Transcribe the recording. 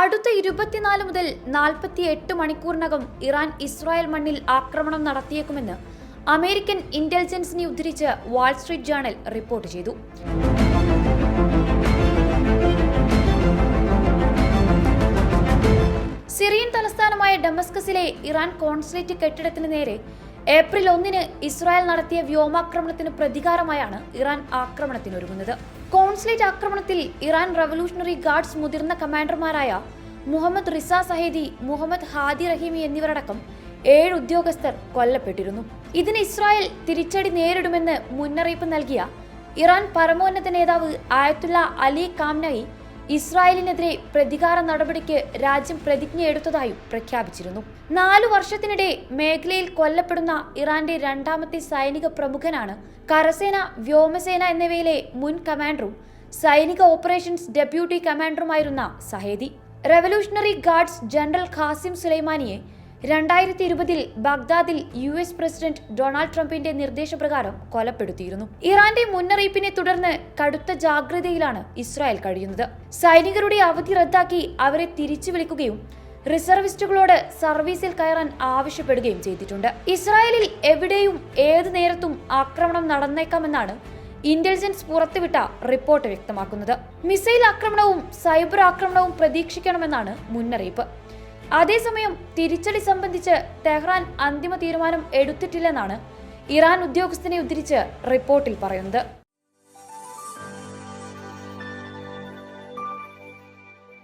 അടുത്ത ഇരുപത്തിനാല് മുതൽ നാൽപ്പത്തി എട്ട് മണിക്കൂറിനകം ഇറാൻ ഇസ്രായേൽ മണ്ണിൽ ആക്രമണം നടത്തിയേക്കുമെന്ന് അമേരിക്കൻ ഇന്റലിജൻസിനെ ഉദ്ധരിച്ച് വാൾസ്ട്രീറ്റ് ജേണൽ റിപ്പോർട്ട് ചെയ്തു. സിറിയൻ തലസ്ഥാനമായ ഡമസ്കസിലെ ഇറാൻ കോൺസുലേറ്റ് കെട്ടിടത്തിന് നേരെ ഏപ്രിൽ ഒന്നിന് ഇസ്രായേൽ നടത്തിയ വ്യോമാക്രമണത്തിന് പ്രതികാരമായാണ് ഇറാൻ ആക്രമണത്തിനൊരുങ്ങുന്നത്. കോൺസുലേറ്റ് ആക്രമണത്തിൽ ഇറാൻ റവല്യൂഷണറി ഗാർഡ്സ് മുതിർന്ന കമാൻഡർമാരായ മുഹമ്മദ് റിസ സഹേദി മുഹമ്മദ് ഹാദി റഹീമി എന്നിവരടക്കം ഏഴ് ഉദ്യോഗസ്ഥർ കൊല്ലപ്പെട്ടിരുന്നു. ഇതിന് ഇസ്രായേൽ തിരിച്ചടി നേരിടുമെന്ന് മുന്നറിയിപ്പ് നൽകിയ ഇറാൻ പരമോന്നത നേതാവ് ആയത്തുള്ള അലി കാംനായി ഇസ്രായേലിനെതിരെ പ്രതികാര നടപടിക്ക് രാജ്യം പ്രതിജ്ഞയെടുത്തതായും പ്രഖ്യാപിച്ചിരുന്നു. നാലു വർഷത്തിനിടെ മേഖലയിൽ കൊല്ലപ്പെടുന്ന ഇറാന്റെ രണ്ടാമത്തെ സൈനിക പ്രമുഖനാണ് കരസേന വ്യോമസേന എന്നിവയിലെ മുൻ കമാൻഡറും സൈനിക operations deputy കമാൻഡറുമായിരുന്ന Zahedi. Revolutionary Guards general Qasem സുലൈമാനിയെ രണ്ടായിരത്തി ഇരുപതിൽ ബഗ്ദാദിൽ യു എസ് പ്രസിഡന്റ് ഡൊണാൾഡ് ട്രംപിന്റെ നിർദ്ദേശപ്രകാരം കൊലപ്പെടുത്തിയിരുന്നു. ഇറാന്റെ മുന്നറിയിപ്പിനെ തുടർന്ന് കടുത്ത ജാഗ്രതയിലാണ് ഇസ്രായേൽ കഴിയുന്നത്. സൈനികരുടെ അവധി റദ്ദാക്കി അവരെ തിരിച്ചു വിളിക്കുകയും റിസർവിസ്റ്റുകളോട് സർവീസിൽ കയറാൻ ആവശ്യപ്പെടുകയും ചെയ്തിട്ടുണ്ട്. ഇസ്രായേലിൽ എവിടെയും ഏത് നേരത്തും ആക്രമണം നടന്നേക്കാമെന്നാണ് ഇന്റലിജൻസ് പുറത്തുവിട്ട റിപ്പോർട്ട് വ്യക്തമാക്കുന്നത്. മിസൈൽ ആക്രമണവും സൈബർ ആക്രമണവും പ്രതീക്ഷിക്കണമെന്നാണ് മുന്നറിയിപ്പ്. അതേസമയം തിരിച്ചടി സംബന്ധിച്ച് തെഹ്റാൻ അന്തിമ തീരുമാനം എടുത്തിട്ടില്ലെന്നാണ് ഇറാൻ ഉദ്യോഗസ്ഥനെ ഉദ്ധരിച്ച് റിപ്പോർട്ടിൽ പറയുന്നത്.